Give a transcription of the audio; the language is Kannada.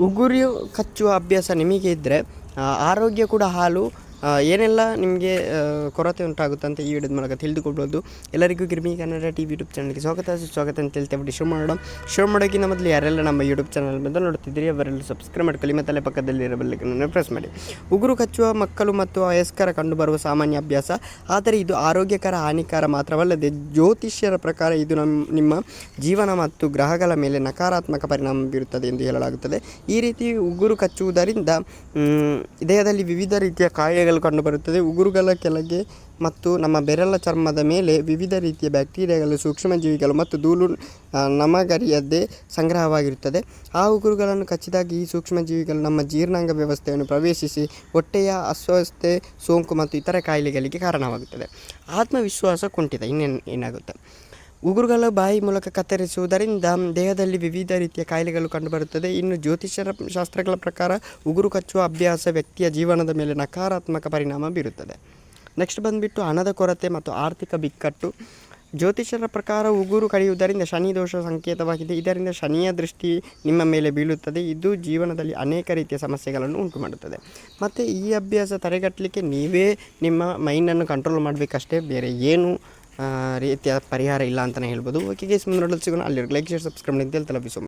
ಉಗುರು ಕಚ್ಚುವ ಅಭ್ಯಾಸ ನಿಮಗೆ ಇದ್ದರೆ ಆರೋಗ್ಯ ಕೂಡ ಹಾಲು ಏನೆಲ್ಲ ನಿಮಗೆ ಕೊರತೆ ಉಂಟಾಗುತ್ತೆ ಅಂತ ಈ ವಿಡಿಯೋದ ಮೂಲಕ ತಿಳಿದುಕೊಳ್ಬೋದು. ಎಲ್ಲರಿಗೂ Girmi Kannada T V YouTube ಚಾನಲ್ಗೆ ಸ್ವಾಗತ. ಸ್ವಾಗತ ಅಂತ ಹೇಳ್ತೇವೆ ಬಿಡಿ ಶುರು ಮಾಡೋಣ. ಶುರು ಮಾಡೋಕ್ಕಿಂತ ಮೊದಲು ಯಾರೆಲ್ಲ ನಮ್ಮ ಯೂಟ್ಯೂಬ್ ಚಾನಲ್ ಬಂದು ನೋಡ್ತಿದ್ದೀರಿ, ಅವರೆಲ್ಲ ಸಬ್ಸ್ಕ್ರೈಬ್ ಮಾಡ್ಕೊಳ್ಳಿ, ಮತ್ತು ಅಲ್ಲೇ ಪಕ್ಕದಲ್ಲಿರೋ ಬೆಲ್ಲೈಕನ್ನು ಪ್ರೆಸ್ ಮಾಡಿ. ಉಗುರು ಕಚ್ಚುವ ಮಕ್ಕಳು ಮತ್ತು ವಯಸ್ಕರ ಕಂಡುಬರುವ ಸಾಮಾನ್ಯ ಅಭ್ಯಾಸ. ಆದರೆ ಇದು ಆರೋಗ್ಯಕರ, ಹಾನಿಕರ ಮಾತ್ರವಲ್ಲದೆ ಜ್ಯೋತಿಷ್ಯರ ಪ್ರಕಾರ ಇದು ನಮ್ಮ ನಿಮ್ಮ ಜೀವನ ಮತ್ತು ಗ್ರಹಗಳ ಮೇಲೆ ನಕಾರಾತ್ಮಕ ಪರಿಣಾಮ ಬೀರುತ್ತದೆ ಎಂದು ಹೇಳಲಾಗುತ್ತದೆ. ಈ ರೀತಿ ಉಗುರು ಕಚ್ಚುವುದರಿಂದ ದೇಹದಲ್ಲಿ ವಿವಿಧ ರೀತಿಯ ಕಾಯಿಲೆಗಳು ಕಂಡುಬರುತ್ತದೆ ಉಗುರುಗಳ ಕೆಳಗೆ ಮತ್ತು ನಮ್ಮ ಬೆರಳ ಚರ್ಮದ ಮೇಲೆ ವಿವಿಧ ರೀತಿಯ ಬ್ಯಾಕ್ಟೀರಿಯಾಗಳು, ಸೂಕ್ಷ್ಮಜೀವಿಗಳು ಮತ್ತು ಧೂಳು ನಮಗರಿಯದೇ ಸಂಗ್ರಹವಾಗಿರುತ್ತದೆ. ಆ ಉಗುರುಗಳನ್ನು ಕಚ್ಚಿದಾಗ ಈ ಸೂಕ್ಷ್ಮಜೀವಿಗಳು ನಮ್ಮ ಜೀರ್ಣಾಂಗ ವ್ಯವಸ್ಥೆಯನ್ನು ಪ್ರವೇಶಿಸಿ ಹೊಟ್ಟೆಯ ಅಸ್ವಸ್ಥತೆ ಸೋಂಕು ಮತ್ತು ಇತರ ಕಾಯಿಲೆಗಳಿಗೆ ಕಾರಣವಾಗುತ್ತದೆ. ಆತ್ಮವಿಶ್ವಾಸ ಕುಂಠಿತ ಇನ್ನೇನು ಏನಾಗುತ್ತೆ? ಉಗುರುಗಳ ಬಾಯಿ ಮೂಲಕ ಕತ್ತರಿಸುವುದರಿಂದ ದೇಹದಲ್ಲಿ ವಿವಿಧ ರೀತಿಯ ಕಾಯಿಲೆಗಳು ಕಂಡುಬರುತ್ತದೆ. ಇನ್ನು ಜ್ಯೋತಿಷ್ಯರ ಶಾಸ್ತ್ರಗಳ ಪ್ರಕಾರ ಉಗುರು ಕಚ್ಚುವ ಅಭ್ಯಾಸ ವ್ಯಕ್ತಿಯ ಜೀವನದ ಮೇಲೆ ನಕಾರಾತ್ಮಕ ಪರಿಣಾಮ ಬೀರುತ್ತದೆ. ನೆಕ್ಸ್ಟ್ ಬಂದುಬಿಟ್ಟು ಹಣದ ಕೊರತೆ ಮತ್ತು ಆರ್ಥಿಕ ಬಿಕ್ಕಟ್ಟು. ಜ್ಯೋತಿಷ್ಯರ ಪ್ರಕಾರ ಉಗುರು ಕಡಿಯುವುದರಿಂದ ಶನಿ ದೋಷ ಸಂಕೇತವಾಗಿದೆ. ಇದರಿಂದ ಶನಿಯ ದೃಷ್ಟಿ ನಿಮ್ಮ ಮೇಲೆ ಬೀಳುತ್ತದೆ. ಇದು ಜೀವನದಲ್ಲಿ ಅನೇಕ ರೀತಿಯ ಸಮಸ್ಯೆಗಳನ್ನು ಉಂಟು ಮಾಡುತ್ತದೆ ಮತ್ತು ಈ ಅಭ್ಯಾಸ ತಡೆಗಟ್ಟಲಿಕ್ಕೆ ನೀವೇ ನಿಮ್ಮ ಮೈಂಡನ್ನು ಕಂಟ್ರೋಲ್ ಮಾಡಬೇಕಷ್ಟೇ. ಬೇರೆ ಏನು ರೀತಿಯ ಪರಿಹಾರ ಇಲ್ಲ ಅಂತಲೇ ಹೇಳ್ಬೋದು. ಓಕೆ ಗೇಸ್ ಮುಂದೆ ನೋಡಲು ಸಿಗೋಣ. ಅಲ್ಲಿ ಲೈಕ್ ಶೇರ್ ಸಬ್ಸ್ಕ್ರೈಬ್ ಅಂತ ಹೇಳಿ ಬಿಸೋ